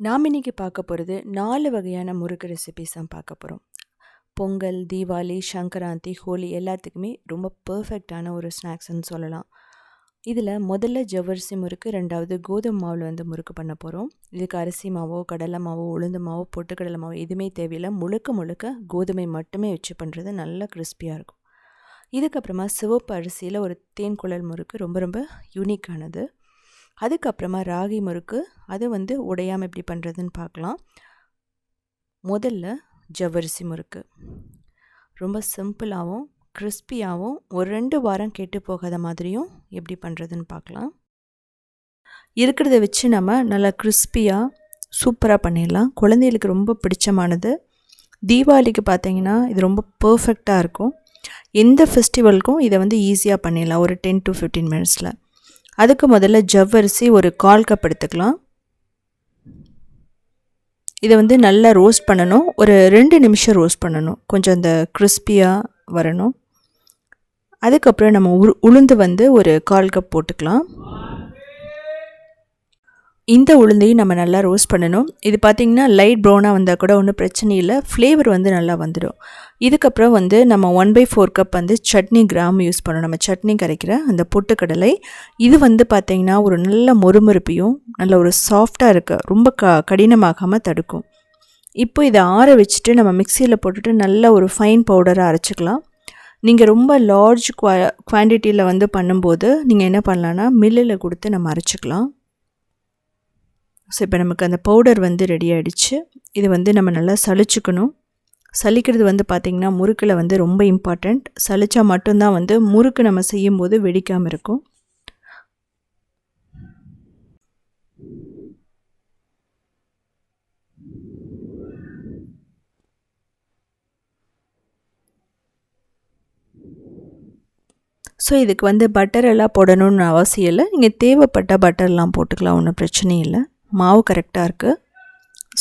நாம் இன்றைக்கி பார்க்க போகிறது நாலு வகையான முறுக்கு ரெசிபிஸ் தான் பார்க்க போகிறோம் பொங்கல் தீபாவளி சங்கராந்தி ஹோலி எல்லாத்துக்குமே ரொம்ப பர்ஃபெக்டான ஒரு ஸ்நாக்ஸ்ன்னு சொல்லலாம். இதில் முதல்ல ஜவ்வரிசி முறுக்கு ரெண்டாவது கோதுமை மாவில் வந்து முறுக்கு பண்ண போகிறோம் இதுக்கு அரிசி மாவோ கடலை மாவோ உளுந்து மாவோ பொட்டுக்கடலை மாவோ எதுவுமே தேவையில்லை. முழுக்க முழுக்க கோதுமை மட்டுமே வச்சு பண்ணுறது நல்லா கிறிஸ்பியாக இருக்கும். இதுக்கப்புறமா சிவப்பு அரிசியில் ஒரு தேன் குழல் முறுக்கு ரொம்ப ரொம்ப யூனிக்கானது அதுக்கப்புறமா ராகி முறுக்கு அது வந்து உடையாமல் எப்படி பண்ணுறதுன்னு பார்க்கலாம். முதல்ல ஜவ்வரிசி முறுக்கு. ரொம்ப சிம்பிளாகவும் கிறிஸ்பியாகவும் ஒரு ரெண்டு வாரம் கெட்டு போகாத மாதிரியும் எப்படி பண்ணுறதுன்னு பார்க்கலாம். இருக்கிறத வச்சு நம்ம நல்லா கிறிஸ்பியாக சூப்பராக பண்ணிடலாம். குழந்தைகளுக்கு ரொம்ப பிடிச்சமானது. தீபாவளிக்கு பார்த்தீங்கன்னா இது ரொம்ப பர்ஃபெக்டாக இருக்கும். எந்த ஃபெஸ்டிவலுக்கும் இதை வந்து ஈஸியாக பண்ணிடலாம். ஒரு டென் டு ஃபிஃப்டீன் மினிட்ஸில் அதுக்கு முதல்ல ஜவ்வரிசி ஒரு கால் கப் எடுத்துக்கலாம். இதை வந்து நல்லா ரோஸ்ட் பண்ணணும். ஒரு ரெண்டு நிமிஷம் ரோஸ்ட் பண்ணணும். கொஞ்சம் அந்த கிறிஸ்பியாக வரணும். அதுக்கப்புறம் நம்ம உளுந்து வந்து ஒரு கால் கப் போட்டுக்கலாம். இந்த உளுந்தையும் நம்ம நல்லா ரோஸ்ட் பண்ணணும். இது பார்த்திங்கன்னா லைட் ப்ரௌனாக வந்தால் கூட ஒன்றும் பிரச்சனை இல்லை. ஃப்ளேவர் வந்து நல்லா வந்துடும் இதுக்கப்புறம் வந்து நம்ம ஒன் பை ஃபோர் கப் வந்து சட்னி கிராம் யூஸ் பண்ணணும். நம்ம சட்னி கரைக்கிற அந்த பொட்டுக்கடலை. இது வந்து பார்த்திங்கன்னா ஒரு நல்ல மொறுமொறுப்பையும் நல்ல ஒரு சாஃப்டாக இருக்க ரொம்ப க கடினமாகாமல் தடுக்கும். இப்போ இதை ஆற வச்சுட்டு நம்ம மிக்சியில் போட்டுட்டு நல்ல ஒரு ஃபைன் பவுடராக அரைச்சிக்கலாம். நீங்கள் ரொம்ப லார்ஜ் குவா குவான்டிட்டியில் வந்து பண்ணும்போது நீங்கள் என்ன பண்ணலான்னா மில்லில் கொடுத்து நம்ம அரைச்சிக்கலாம். ஸோ இப்போ நமக்கு அந்த பவுடர் வந்து ரெடி ஆகிடுச்சு இது வந்து நம்ம நல்லா சளிச்சுக்கணும். சலிக்கிறது வந்து பார்த்திங்கன்னா முறுக்கில் வந்து ரொம்ப இம்பார்ட்டண்ட் சலித்தா மட்டும்தான் வந்து முறுக்கு நம்ம செய்யும்போது வெடிக்காமல் இருக்கும். ஸோ இதுக்கு வந்து பட்டர் எல்லாம் போடணும்னு அவசியம் இல்லை. நீங்கள் தேவைப்பட்ட பட்டர்லாம் போட்டுக்கலாம் ஒன்றும் பிரச்சனையும் இல்லை. மாவு கரெக்டாக இருக்குது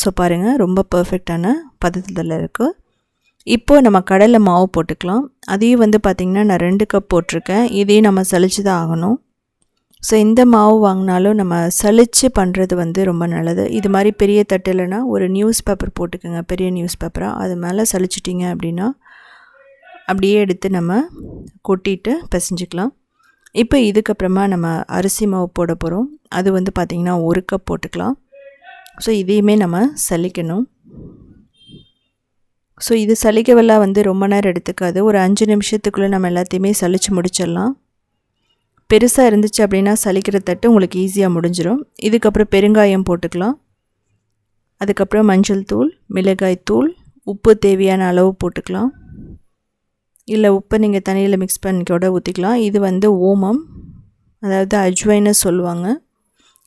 ஸோ பாருங்கள் ரொம்ப பர்ஃபெக்டான பதத்தில் இருக்குது இப்போது நம்ம கடலை மாவு போட்டுக்கலாம். அதையும் வந்து பார்த்திங்கன்னா நான் ரெண்டு கப் போட்டிருக்கேன். இதையும் நம்ம சளிச்சு தான் ஆகணும். ஸோ இந்த மாவு வாங்கினாலும் நம்ம சளிச்சு பண்ணுறது வந்து ரொம்ப நல்லது. இது மாதிரி பெரிய தட்டில்னா ஒரு நியூஸ் பேப்பர் போட்டுக்கோங்க. பெரிய நியூஸ் பேப்பராக அது மேலே சளிச்சிட்டிங்க அப்படின்னா அப்படியே எடுத்து நம்ம கொட்டிட்டு பிசைஞ்சிக்கலாம். இப்போ இதுக்கப்புறமா நம்ம அரிசி மாவு போட போகிறோம் அது வந்து பார்த்திங்கன்னா ஒரு கப் போட்டுக்கலாம். ஸோ இதையுமே நம்ம சலிக்கணும் ஸோ இது சலிக்கவெல்லாம் வந்து ரொம்ப நேரம் எடுத்துக்காது. ஒரு அஞ்சு நிமிஷத்துக்குள்ளே நம்ம எல்லாத்தையுமே சலித்து முடிச்சிடலாம். பெருசாக இருந்துச்சு அப்படின்னா சலிக்கிற தட்டு உங்களுக்கு ஈஸியாக முடிஞ்சிடும் இதுக்கப்புறம் பெருங்காயம் போட்டுக்கலாம். அதுக்கப்புறம் மஞ்சள் தூள் மிளகாய் தூள் உப்பு தேவையான அளவு போட்டுக்கலாம். இல்லை உப்பை நீங்கள் தண்ணியில் மிக்ஸ் பண்ணிக்கோட ஊற்றிக்கலாம் இது வந்து ஓமம் அதாவது அஜ்வைன்னு சொல்லுவாங்க.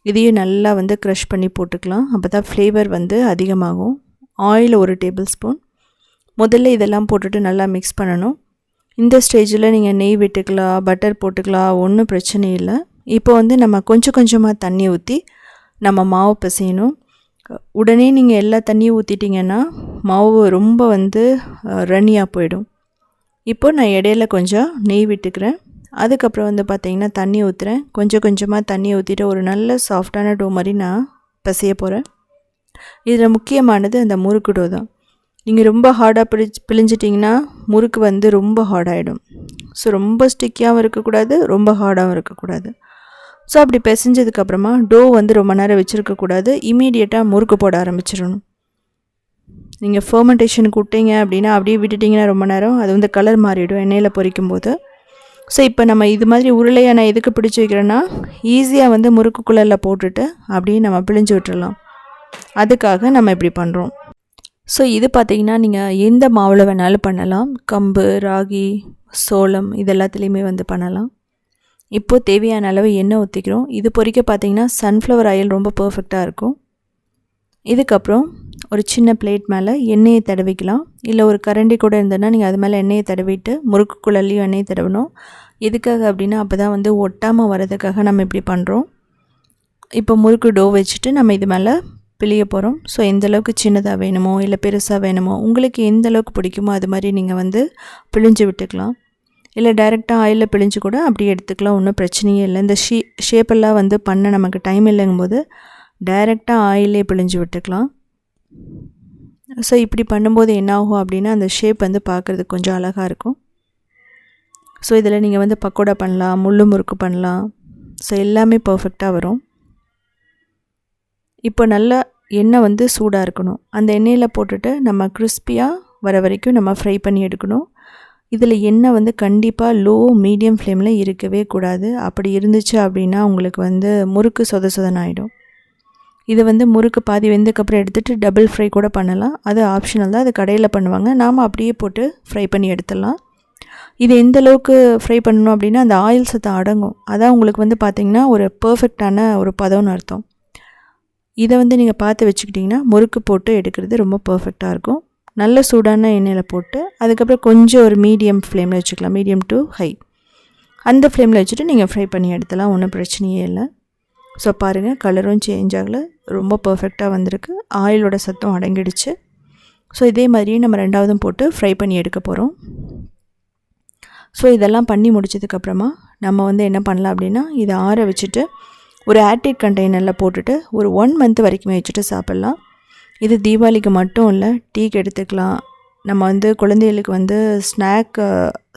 இதையும் நல்லா வந்து க்ரஷ் பண்ணி போட்டுக்கலாம். அப்போ தான் ஃப்ளேவர் வந்து அதிகமாகும். ஆயில் ஒரு டேபிள் ஸ்பூன் முதல்ல இதெல்லாம் போட்டுட்டு நல்லா மிக்ஸ் பண்ணணும். இந்த ஸ்டேஜில் நீங்கள் நெய் விட்டுக்கலாம் பட்டர் போட்டுக்கலாம் ஒன்றும் பிரச்சனை இல்லை. இப்போ வந்து நம்ம கொஞ்சம் கொஞ்சமாக தண்ணி ஊற்றி நம்ம மாவு பிசையணும். உடனே நீங்கள் எல்லா தண்ணியும் ஊற்றிட்டிங்கன்னா மாவு ரொம்ப வந்து ரன்னியாக போயிடும். இப்போ நான் இடையில கொஞ்சம் நெய் விட்டுக்கிறேன். அதுக்கப்புறம் வந்து பார்த்திங்கன்னா தண்ணி ஊற்றுறேன் கொஞ்சம் கொஞ்சமாக தண்ணி ஊற்றிட்டு ஒரு நல்ல சாஃப்டான டோ மாதிரி நான் பிசைய போகிறேன் இதில் முக்கியமானது அந்த முறுக்கு டோ தான். நீங்கள் ரொம்ப ஹார்டாக பிழி பிழிஞ்சிட்டிங்கன்னா முறுக்கு வந்து ரொம்ப ஹார்டாகிடும் ஸோ ரொம்ப ஸ்டிக்கியாகவும் இருக்கக்கூடாது ரொம்ப ஹார்டாகவும் இருக்கக்கூடாது. ஸோ அப்படி பிசைஞ்சதுக்கப்புறமா டோ வந்து ரொம்ப நேரம் வச்சுருக்கக்கூடாது. இமீடியட்டாக முறுக்கு போட ஆரம்பிச்சிடணும். நீங்கள் ஃபர்மெண்டேஷனுக்கு விட்டீங்க அப்படின்னா அப்படியே விட்டுட்டிங்கன்னா ரொம்ப நேரம் அது வந்து கலர் மாறிடும் எண்ணெயில் பொரிக்கும் போது ஸோ இப்போ நம்ம இது மாதிரி உருளையை நான் எதுக்கு பிடிச்சி வைக்கிறேன்னா ஈஸியாக வந்து முறுக்கு குழலில் போட்டுட்டு அப்படியே நம்ம பிழிஞ்சு விட்டுடலாம் அதுக்காக நம்ம இப்படி பண்ணுறோம் ஸோ இது பார்த்திங்கன்னா நீங்கள் எந்த மாவில் வேணாலும் பண்ணலாம். கம்பு ராகி சோளம் இது எல்லாத்துலேயுமே வந்து பண்ணலாம். இப்போது தேவையான அளவு எண்ணெய் ஊற்றிக்கிறோம் இது பொறிக்க பார்த்திங்கன்னா சன்ஃப்ளவர் ஆயில் ரொம்ப பர்ஃபெக்டாக இருக்கும். இதுக்கப்புறம் ஒரு சின்ன பிளேட் மேலே எண்ணெயை தடவிக்கலாம். இல்லை ஒரு கரண்டி கூட இருந்ததுன்னா நீங்கள் அது மேலே எண்ணெயை தடவிட்டு முறுக்கு குழல்லையும் எண்ணெயை தடவணும். எதுக்காக அப்படின்னா அப்போ தான் வந்து ஒட்டாமல் வரதுக்காக நம்ம இப்படி பண்ணுறோம் இப்போ முறுக்கு டோ வச்சுட்டு நம்ம இது மேலே பிழிய போகிறோம் ஸோ எந்தளவுக்கு சின்னதாக வேணுமோ இல்லை பெருசாக வேணுமோ உங்களுக்கு எந்த அளவுக்கு பிடிக்குமோ அது மாதிரி நீங்கள் வந்து பிழிஞ்சு விட்டுக்கலாம். இல்லை டைரெக்டாக ஆயிலில் பிழிஞ்சு கூட அப்படியே எடுத்துக்கலாம். ஒன்றும் பிரச்சனையே இல்லை. இந்த ஷீ ஷேப்பெல்லாம் வந்து பண்ண நமக்கு டைம் இல்லைங்கும்போது டைரெக்டாக ஆயிலே பிழிஞ்சு விட்டுக்கலாம். ஸோ இப்படி பண்ணும்போது என்ன ஆகும் அப்படின்னா அந்த ஷேப் வந்து பார்க்குறதுக்கு கொஞ்சம் அழகாக இருக்கும். ஸோ இதில் நீங்கள் வந்து பக்கோடா பண்ணலாம் முள்ளு முறுக்கு பண்ணலாம். ஸோ எல்லாமே பர்ஃபெக்டாக வரும். இப்போ நல்லா எண்ணெய் வந்து சூடாக இருக்கணும். அந்த எண்ணெயில் போட்டுட்டு நம்ம கிறிஸ்பியாக வர வரைக்கும் நம்ம ஃப்ரை பண்ணி எடுக்கணும். இதில் எண்ணெய் வந்து கண்டிப்பாக லோ மீடியம் ஃப்ளேமில் இருக்கவே கூடாது. அப்படி இருந்துச்சு அப்படின்னா உங்களுக்கு வந்து முறுக்கு சொத சொதன் ஆகிடும் இது வந்து முறுக்கு பாதி வெந்ததுக்கப்புறம் எடுத்துகிட்டு டபுள் ஃப்ரை கூட பண்ணலாம். அது ஆப்ஷனல் தான். அது கடையில் பண்ணுவாங்க. நாம் அப்படியே போட்டு ஃப்ரை பண்ணி எடுத்துடலாம். இது எந்த அளவுக்கு ஃப்ரை பண்ணணும் அப்படின்னா அந்த ஆயில் சத்தம் அடங்கும். அதான் உங்களுக்கு வந்து பார்த்திங்கன்னா ஒரு பர்ஃபெக்டான ஒரு பதம்னு அர்த்தம். இதை வந்து நீங்கள் பார்த்து வச்சுக்கிட்டிங்கன்னா முறுக்கு போட்டு எடுக்கிறது ரொம்ப பர்ஃபெக்டாக இருக்கும். நல்ல சூடான எண்ணெயில் போட்டு அதுக்கப்புறம் கொஞ்சம் ஒரு மீடியம் ஃப்ளேமில் வச்சுக்கலாம். மீடியம் டு ஹை அந்த ஃப்ளேமில் வச்சுட்டு நீங்கள் ஃப்ரை பண்ணி எடுத்தலாம் ஒன்றும் பிரச்சனையே இல்லை. ஸோ பாருங்கள் கலரும் சேஞ்ச் ஆகலை. ரொம்ப பர்ஃபெக்டாக வந்திருக்கு. ஆயிலோட சத்தம் அடங்கிடுச்சு. ஸோ இதே மாதிரியே நம்ம ரெண்டாவதும் போட்டு ஃப்ரை பண்ணி எடுக்க போகிறோம் ஸோ இதெல்லாம் பண்ணி முடிச்சதுக்கப்புறமா நம்ம வந்து என்ன பண்ணலாம் அப்படின்னா இதை ஆற வச்சுட்டு ஒரு ஏர்டைட் கண்டெய்னரில் போட்டுட்டு ஒரு ஒன் மந்த் வரைக்குமே வச்சுட்டு சாப்பிட்லாம். இது தீபாவளிக்கு மட்டும் இல்லை டீக்கு எடுத்துக்கலாம். நம்ம வந்து குழந்தைகளுக்கு வந்து ஸ்நாக்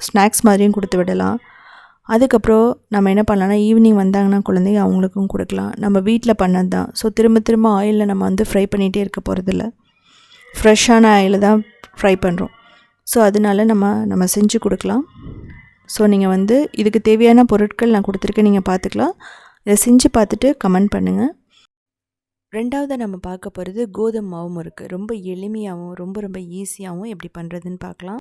ஸ்நாக்ஸ் மாதிரியும் கொடுத்து விடலாம். அதுக்கப்புறம் நம்ம என்ன பண்ணலாம்னா ஈவினிங் வந்தாங்கன்னா குழந்தைங்க அவங்களுக்கும் கொடுக்கலாம். நம்ம வீட்டில் பண்ணது தான் ஸோ திரும்ப திரும்ப ஆயிலில் நம்ம வந்து ஃப்ரை பண்ணிகிட்டே இருக்க போகிறதில்ல ஃப்ரெஷ்ஷான ஆயில் தான் ஃப்ரை பண்ணுறோம் ஸோ அதனால நம்ம நம்ம செஞ்சு கொடுக்கலாம். ஸோ நீங்கள் வந்து இதுக்கு தேவையான பொருட்கள் நான் கொடுத்துருக்கேன் நீங்கள் பார்த்துக்கலாம். இதை செஞ்சு பார்த்துட்டு கமெண்ட் பண்ணுங்கள் ரெண்டாவது நம்ம பார்க்க போகிறது கோதுமை மாவும் இருக்குது ரொம்ப எளிமையாகவும் ரொம்ப ரொம்ப ஈஸியாகவும் எப்படி பண்ணுறதுன்னு பார்க்கலாம்.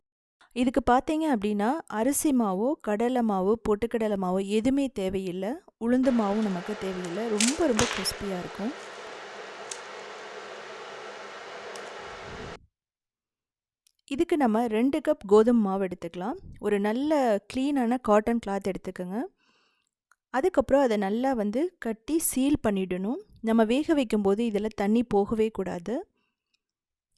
இதுக்கு பார்த்தீங்க அப்படின்னா அரிசி மாவோ கடலை மாவு பொட்டுக்கடலை மாவோ எதுவுமே தேவையில்லை. உளுந்து மாவும் நமக்கு தேவையில்லை. ரொம்ப ரொம்ப கிறிஸ்பியாக இருக்கும். இதுக்கு நம்ம ரெண்டு கப் கோதுமை மாவு எடுத்துக்கலாம். ஒரு நல்ல க்ளீனான காட்டன் கிளாத் எடுத்துக்கோங்க. அதுக்கப்புறம் அதை நல்லா வந்து கட்டி சீல் பண்ணிடணும். நம்ம வேக வைக்கும்போது இதில் தண்ணி போகவே கூடாது.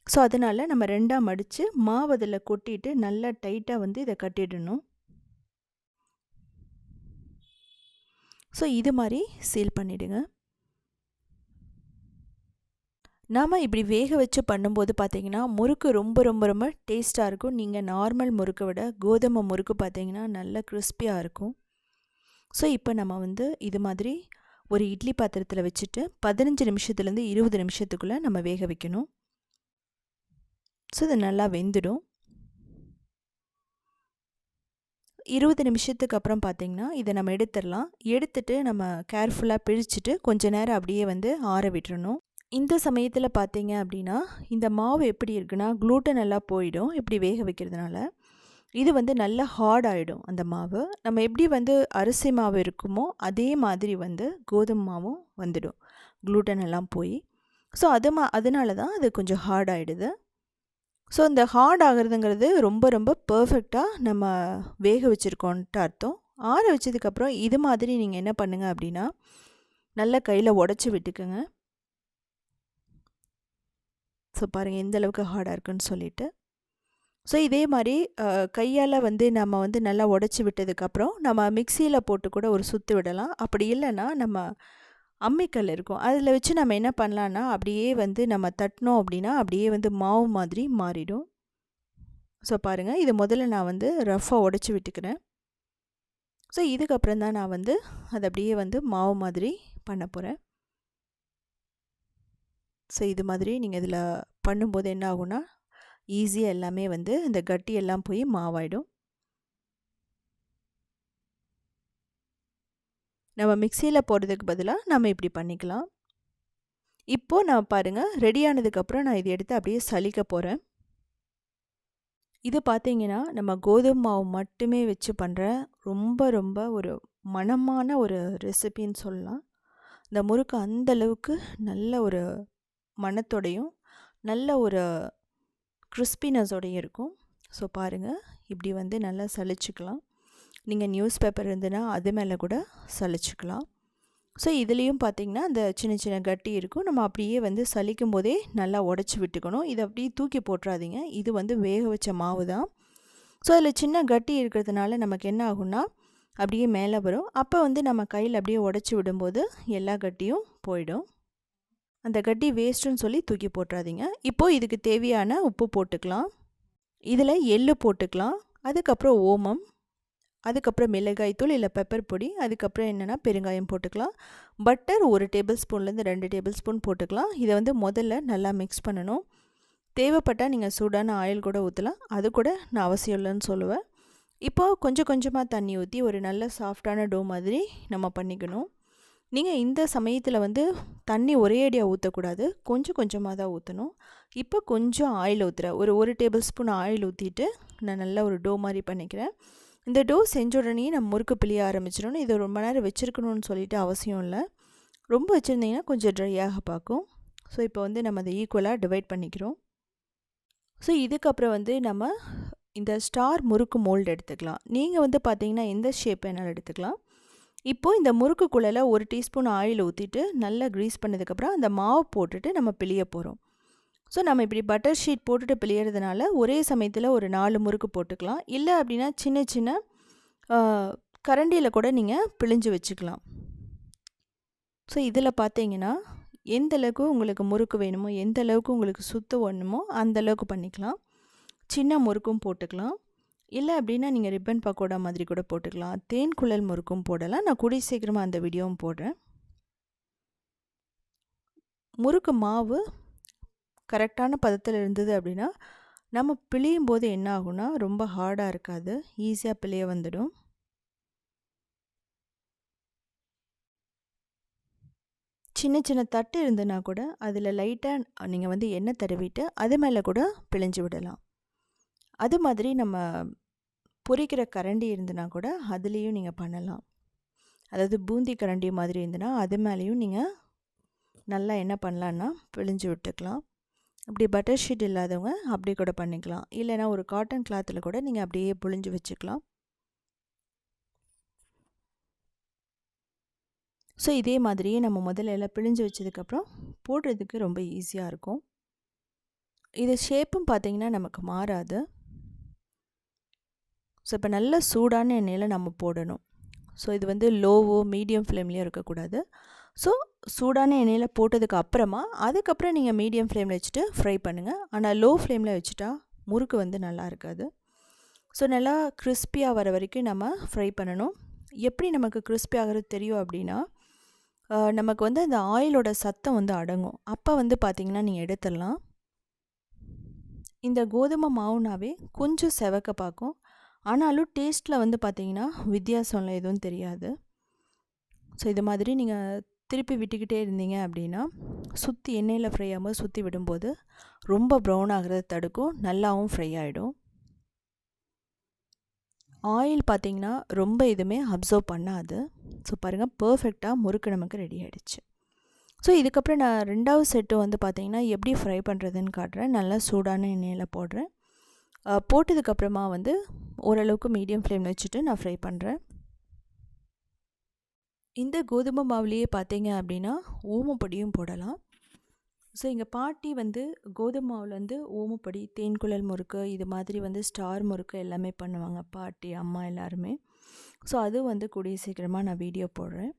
ஸோ அதனால் நம்ம ரெண்டாக மடித்து மாவு அதில் கொட்டிட்டு நல்லா டைட்டாக வந்து இதை கட்டிடணும். ஸோ இது மாதிரி சீல் பண்ணிவிடுங்க நாம் இப்படி வேக வச்சு பண்ணும்போது பார்த்தீங்கன்னா முறுக்கு ரொம்ப ரொம்ப ரொம்ப டேஸ்ட்டாக இருக்கும். நீங்கள் நார்மல் முறுக்கை விட கோதுமை முறுக்கு பார்த்தீங்கன்னா நல்லா கிறிஸ்பியாக இருக்கும். ஸோ இப்போ நம்ம வந்து இது மாதிரி ஒரு இட்லி பாத்திரத்தில் வச்சுட்டு பதினஞ்சு நிமிஷத்துலேருந்து இருபது நிமிஷத்துக்குள்ளே நம்ம வேக வைக்கணும். ஸோ இது நல்லா வெந்துடும். இருபது நிமிஷத்துக்கு அப்புறம் பார்த்திங்கன்னா இதை நம்ம எடுத்துடலாம். எடுத்துட்டு நம்ம கேர்ஃபுல்லாக பிரிச்சுட்டு கொஞ்ச நேரம் அப்படியே வந்து ஆற விட்டுறணும். இந்த சமயத்தில் பார்த்தீங்க அப்படின்னா இந்த மாவு எப்படி இருக்குன்னா க்ளூட்டன் எல்லாம் போயிடும் இப்படி வேக வைக்கிறதுனால. இது வந்து நல்லா ஹார்ட் ஆகிடும் அந்த மாவு. நம்ம எப்படி வந்து அரிசி மாவு இருக்குமோ அதே மாதிரி வந்து கோதுமை மாவும் வந்துடும். க்ளூட்டன் எல்லாம் போய். ஸோ அது மா அதனால தான் அது கொஞ்சம் ஹார்ட் ஆகிடுது ஸோ இந்த ஹார்ட் ஆகிறதுங்கிறது ரொம்ப ரொம்ப பர்ஃபெக்டாக நம்ம வேக வச்சுருக்கோன்ட்டு அர்த்தம். ஆற வச்சதுக்கப்புறம் இது மாதிரி நீங்கள் என்ன பண்ணுங்கள் அப்படின்னா நல்லா கையில் உடச்சி விட்டுக்குங்க. ஸோ பாருங்கள் எந்த அளவுக்கு ஹார்டாக இருக்குன்னு சொல்லிவிட்டு ஸோ இதே மாதிரி கையால் வந்து நம்ம வந்து நல்லா உடச்சி விட்டதுக்கப்புறம் நம்ம மிக்சியில் போட்டு கூட ஒரு சுற்று விடலாம். அப்படி இல்லைன்னா நம்ம அம்மிக்கல் இருக்கும். அதில் வச்சு நம்ம என்ன பண்ணலான்னா அப்படியே வந்து நம்ம தட்டினோம் அப்படின்னா அப்படியே வந்து மாவு மாதிரி மாறிடும். ஸோ பாருங்கள் இது முதல்ல நான் வந்து ரஃப்பாக உடச்சி விட்டுக்கிறேன். ஸோ இதுக்கப்புறம் தான் நான் வந்து அதை அப்படியே வந்து மாவு மாதிரி பண்ண போகிறேன் ஸோ இது மாதிரி நீங்கள் இதில் பண்ணும்போது என்ன ஆகும்னா ஈஸியாக எல்லாமே வந்து இந்த கட்டி எல்லாம் போய் மாவாயிடும். நம்ம மிக்சியில் போடுறதுக்கு பதிலாக நம்ம இப்படி பண்ணிக்கலாம். இப்போது நான் பாருங்கள் ரெடியானதுக்கப்புறம் நான் இதை எடுத்து அப்படியே சலிக்க போகிறேன் இது பார்த்தீங்கன்னா நம்ம கோதுமை மாவு மட்டுமே வச்சு பண்ணுற ரொம்ப ரொம்ப ஒரு மனமான ஒரு ரெசிபின்னு சொல்லலாம். இந்த முறுக்கு அந்தளவுக்கு நல்ல ஒரு மனத்தோடையும் நல்ல ஒரு கிறிஸ்பினஸோடையும் இருக்கும். ஸோ பாருங்கள் இப்படி வந்து நல்லா சலிச்சுக்கலாம். நீங்கள் நியூஸ் பேப்பர் இருந்ததுன்னா அது மேலே கூட சலிச்சுக்கலாம். ஸோ இதுலேயும் பார்த்திங்கன்னா அந்த சின்ன சின்ன கட்டி இருக்கும். நம்ம அப்படியே வந்து சலிக்கும் போதே நல்லா உடச்சி விட்டுக்கணும். இதை அப்படியே தூக்கி போட்டுறாதீங்க. இது வந்து வேக வச்ச மாவு தான் ஸோ அதில் சின்ன கட்டி இருக்கிறதுனால நமக்கு என்ன ஆகும்னா அப்படியே மேலே வரும். அப்போ வந்து நம்ம கையில் அப்படியே உடச்சி விடும்போது எல்லா கட்டியும் போயிடும். அந்த கட்டி வேஸ்ட்டுன்னு சொல்லி தூக்கி போட்டுறாதீங்க. இப்போது இதுக்கு தேவையான உப்பு போட்டுக்கலாம். இதில் எள்ளு போட்டுக்கலாம். அதுக்கப்புறம் ஓமம். அதுக்கப்புறம் மிளகாய்த்தூள் இல்லை பெப்பர் பொடி. அதுக்கப்புறம் என்னென்னா பெருங்காயம் போட்டுக்கலாம். பட்டர் ஒரு டேபிள் ஸ்பூன்லேருந்து ரெண்டு டேபிள் ஸ்பூன் போட்டுக்கலாம். இதை வந்து முதல்ல நல்லா மிக்ஸ் பண்ணணும். தேவைப்பட்டால் நீங்கள் சூடான ஆயில் கூட ஊற்றலாம் அது கூட நான் அவசியம் இல்லைன்னு சொல்லுவேன். இப்போது கொஞ்சம் கொஞ்சமாக தண்ணி ஊற்றி ஒரு நல்ல சாஃப்டான டோ மாதிரி நம்ம பண்ணிக்கணும். நீங்கள் இந்த சமயத்தில் வந்து தண்ணி ஒரே அடியாக ஊற்றக்கூடாது கொஞ்சம் கொஞ்சமாக தான் ஊற்றணும் இப்போ கொஞ்சம் ஆயில் ஊற்றுறேன் ஒரு ஒரு டேபிள் ஸ்பூன் ஆயில் ஊற்றிட்டு நான் நல்லா ஒரு டோ மாதிரி பண்ணிக்கிறேன். இந்த டோ செஞ்ச உடனே நம்ம முறுக்கு பிழிய ஆரம்பிச்சிடணும். இதை ரொம்ப நேரம் வச்சுருக்கணும்னு சொல்லிட்டு அவசியம் இல்லை. ரொம்ப வச்சுருந்தீங்கன்னா கொஞ்சம் ட்ரையாக பார்க்கும். ஸோ இப்போ வந்து நம்ம அதை ஈக்குவலாக டிவைட் பண்ணிக்கிறோம். ஸோ இதுக்கப்புறம் வந்து நம்ம இந்த ஸ்டார் முறுக்கு மோல்டு எடுத்துக்கலாம். நீங்கள் வந்து பார்த்தீங்கன்னா எந்த ஷேப் வேணாலும் எடுத்துக்கலாம். இப்போது இந்த முறுக்கு குழலை ஒரு டீஸ்பூன் ஆயில் ஊற்றிட்டு நல்லா க்ரீஸ் பண்ணதுக்கப்புறம் அந்த மாவு போட்டுட்டு நம்ம பிழிய போகிறோம் ஸோ நம்ம இப்படி பட்டர் ஷீட் போட்டுட்டு பிழியறதுனால ஒரே சமயத்தில் ஒரு நாலு முறுக்கு போட்டுக்கலாம். இல்லை அப்படின்னா சின்ன சின்ன கரண்டியில் கூட நீங்கள் பிழிஞ்சு வச்சுக்கலாம். ஸோ இதில் பார்த்தீங்கன்னா எந்த அளவுக்கு உங்களுக்கு முறுக்கு வேணுமோ எந்த அளவுக்கு உங்களுக்கு சுத்த வேணுமோ அந்த அளவுக்கு பண்ணிக்கலாம். சின்ன முறுக்கும் போட்டுக்கலாம். இல்லை அப்படின்னா நீங்கள் ரிப்பன் பக்கோடா மாதிரி கூட போட்டுக்கலாம். தேன் குழல் முறுக்கும் போடலாம். நான் கூடிய சீக்கிரமாக அந்த வீடியோவும் போடுறேன். முறுக்கு மாவு கரெக்டான பதத்தில் இருந்தது அப்படின்னா நம்ம பிழியும் போது என்ன ஆகும்னா ரொம்ப ஹார்டாக இருக்காது. ஈஸியாக பிழைய வந்துடும். சின்ன சின்ன தட்டு இருந்ததுனா கூட அதில் லைட்டாக நீங்கள் வந்து எண்ணெய் தடவிட்டு அது மேலே கூட பிழிஞ்சு விடலாம். அது மாதிரி நம்ம பொரிக்கிற கரண்டி இருந்ததுன்னா கூட அதுலேயும் நீங்கள் பண்ணலாம். அதாவது பூந்தி கரண்டி மாதிரி இருந்ததுன்னா அது மேலேயும் நீங்கள் நல்லா என்ன பண்ணலான்னா பிழிஞ்சு விட்டுக்கலாம். அப்படி பட்டர் ஷீட் இல்லாதவங்க அப்படி கூட பண்ணிக்கலாம். இல்லைனா ஒரு காட்டன் கிளாத்தில் கூட நீங்கள் அப்படியே புழிஞ்சு வச்சுக்கலாம். ஸோ இதே மாதிரியே நம்ம முதல்ல எல்லாம் பிழிஞ்சு வச்சதுக்கப்புறம் போடுறதுக்கு ரொம்ப ஈஸியாக இருக்கும். இது ஷேப்பும் பார்த்திங்கன்னா நமக்கு மாறாது. ஸோ இப்போ நல்ல சூடான எண்ணெயில் நம்ம போடணும். ஸோ இது வந்து லோவோ மீடியம் ஃப்ளேம்லேயும் இருக்கக்கூடாது. ஸோ சூடான எண்ணெயில் போட்டதுக்கு அப்புறமா அதுக்கப்புறம் நீங்கள் மீடியம் ஃப்ளேமில் வச்சுட்டு ஃப்ரை பண்ணுங்கள் ஆனால் லோ ஃப்ளேமில் வச்சுட்டா முறுக்கு வந்து நல்லா இருக்காது. ஸோ நல்லா கிறிஸ்பியாக வர வரைக்கும் நம்ம ஃப்ரை பண்ணணும். எப்படி நமக்கு கிறிஸ்பி ஆகிறது தெரியும் அப்படின்னா நமக்கு வந்து அந்த ஆயிலோட சத்தம் வந்து அடங்கும். அப்போ வந்து பார்த்திங்கன்னா நீங்கள் எடுத்துடலாம். இந்த கோதுமை மாவுனாவே கொஞ்சம் செவக்க பார்க்கும். ஆனாலும் டேஸ்ட்டில் வந்து பார்த்திங்கன்னா வித்தியாசம்லாம் எதுவும் தெரியாது. ஸோ இது மாதிரி நீங்கள் திருப்பி விட்டுக்கிட்டே இருந்தீங்க அப்படின்னா சுற்றி எண்ணெயில் ஃப்ரை ஆகும்போது சுற்றி விடும்போது ரொம்ப ப்ரௌன் ஆகிறத தடுக்கும். நல்லாவும் ஃப்ரை ஆகிடும் ஆயில் பார்த்திங்கன்னா ரொம்ப எதுவுமே அப்சர்வ் பண்ணாது. ஸோ பாருங்கள் பர்ஃபெக்டாக முறுக்கு நமக்கு ரெடி ஆகிடுச்சு ஸோ இதுக்கப்புறம் நான் ரெண்டாவது செட்டு வந்து பார்த்திங்கன்னா எப்படி ஃப்ரை பண்ணுறதுன்னு காட்டுறேன். நல்லா சூடான எண்ணெயில் போடுறேன். போட்டதுக்கப்புறமா வந்து ஓரளவுக்கு மீடியம் ஃப்ளேம் வச்சுட்டு நான் ஃப்ரை பண்ணுறேன் இந்த கோதுமை மாவுலேயே பார்த்தீங்க அப்படின்னா ஓமப்பொடியும் போடலாம். ஸோ எங்கள் பாட்டி வந்து கோதுமை மாவில் வந்து ஓமப்பொடி தேன்குழல் முறுக்கு இது மாதிரி வந்து ஸ்டார் முறுக்கு எல்லாமே பண்ணுவாங்க பாட்டி அம்மா எல்லாருமே. ஸோ அது வந்து கூடிய சீக்கிரமாக நான் வீடியோ போடுறேன்.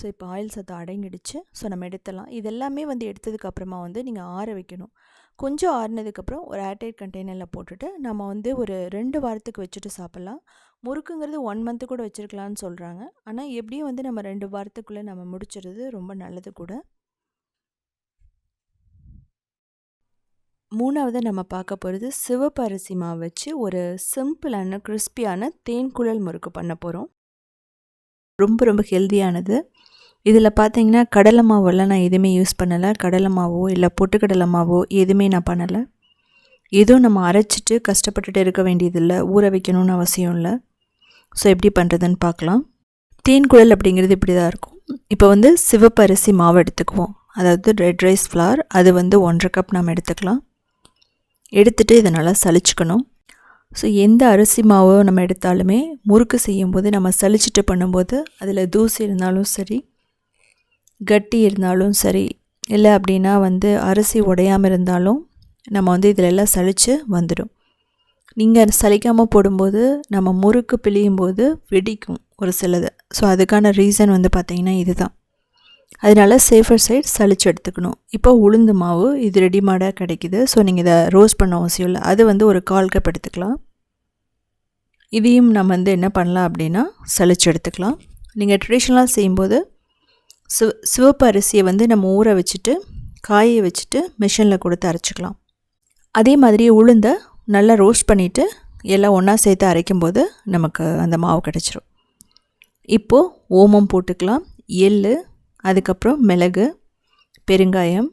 ஸோ இப்போ ஆயில் சத்தம் அடங்கிடுச்சு. ஸோ நம்ம எடுத்துடலாம். இது எல்லாமே வந்து எடுத்ததுக்கப்புறமா வந்து நீங்கள் ஆற வைக்கணும். கொஞ்சம் ஆறுனதுக்கப்புறம் ஒரு ஏர்டைட் கண்டெய்னரில் போட்டுட்டு நம்ம வந்து ஒரு ரெண்டு வாரத்துக்கு வச்சுட்டு சாப்பிட்லாம். முறுக்குங்கிறது ஒன் மந்த்து கூட வச்சுருக்கலான்னு சொல்கிறாங்க ஆனால் எப்படியும் வந்து நம்ம ரெண்டு வாரத்துக்குள்ளே நம்ம முடிச்சிடுறது ரொம்ப நல்லது கூட. மூணாவது நம்ம பார்க்க போகிறது சிவப்பு அரிசி மாவு வச்சு ஒரு சிம்பிளான கிறிஸ்பியான தேன் குழல் முறுக்கு பண்ண போகிறோம் ரொம்ப ரொம்ப ஹெல்த்தியானது இதில் பார்த்தீங்கன்னா கடலை மாவெல்லாம் நான் எதுவுமே யூஸ் பண்ணலை. கடலை மாவோ இல்லை பொட்டுக்கடலை மாவோ எதுவுமே நான் பண்ணலை. எதுவும் நம்ம அரைச்சிட்டு கஷ்டப்பட்டுட்டு இருக்க வேண்டியதில்லை. ஊற வைக்கணும்னு அவசியம் இல்லை. ஸோ எப்படி பண்ணுறதுன்னு பார்க்கலாம். தேன் குழல் அப்படிங்கிறது இப்படி தான் இருக்கும். இப்போ வந்து சிவப்பரிசி மாவு எடுத்துக்குவோம். அதாவது ரெட் ரைஸ் ஃப்ளார். அது வந்து ஒன்றரை கப் நம்ம எடுத்துக்கலாம். எடுத்துகிட்டு இதை நல்லா சளிச்சுக்கணும். ஸோ எந்த அரிசி மாவோ நம்ம எடுத்தாலுமே முறுக்கு செய்யும்போது நம்ம சளிச்சிட்டு பண்ணும்போது அதில் தூசி இருந்தாலும் சரி கட்டி இருந்தாலும் சரி இல்லை அப்படின்னா வந்து அரிசி உடையாமல் இருந்தாலும் நம்ம வந்து இதில் எல்லாம் சளிச்சு வந்துடும். நீங்கள் சலிக்காமல் போடும்போது நம்ம முறுக்கு பிழியும் போது வெடிக்கும் ஒரு சிலது. ஸோ அதுக்கான ரீசன் வந்து பார்த்திங்கன்னா இதுதான். அதனால் சேஃபர் சைட் சளிச்சு எடுத்துக்கணும். இப்போ உளுந்து மாவு இது ரெடிமேடாக கிடைக்கிது. ஸோ நீங்கள் இதை ரோஸ்ட் பண்ண அவசியம் இல்லை. அது வந்து ஒரு கால் கப் எடுத்துக்கலாம். இதையும் நம்ம வந்து என்ன பண்ணலாம் அப்படின்னா சளிச்சு எடுத்துக்கலாம். நீங்கள் ட்ரெடிஷ்னலாக செய்யும்போது சிவ சிவப்பு அரிசியை வந்து நம்ம ஊற வச்சுட்டு காய வச்சுட்டு மிஷினில் கொடுத்து அரைச்சிக்கலாம். அதே மாதிரி உளுந்தை நல்லா ரோஸ்ட் பண்ணிவிட்டு எல்லாம் ஒன்றா சேர்த்து அரைக்கும்போது நமக்கு அந்த மாவு கிடச்சிரும். இப்போது ஓமம் போட்டுக்கலாம். எள் அதுக்கப்புறம் மிளகு பெருங்காயம்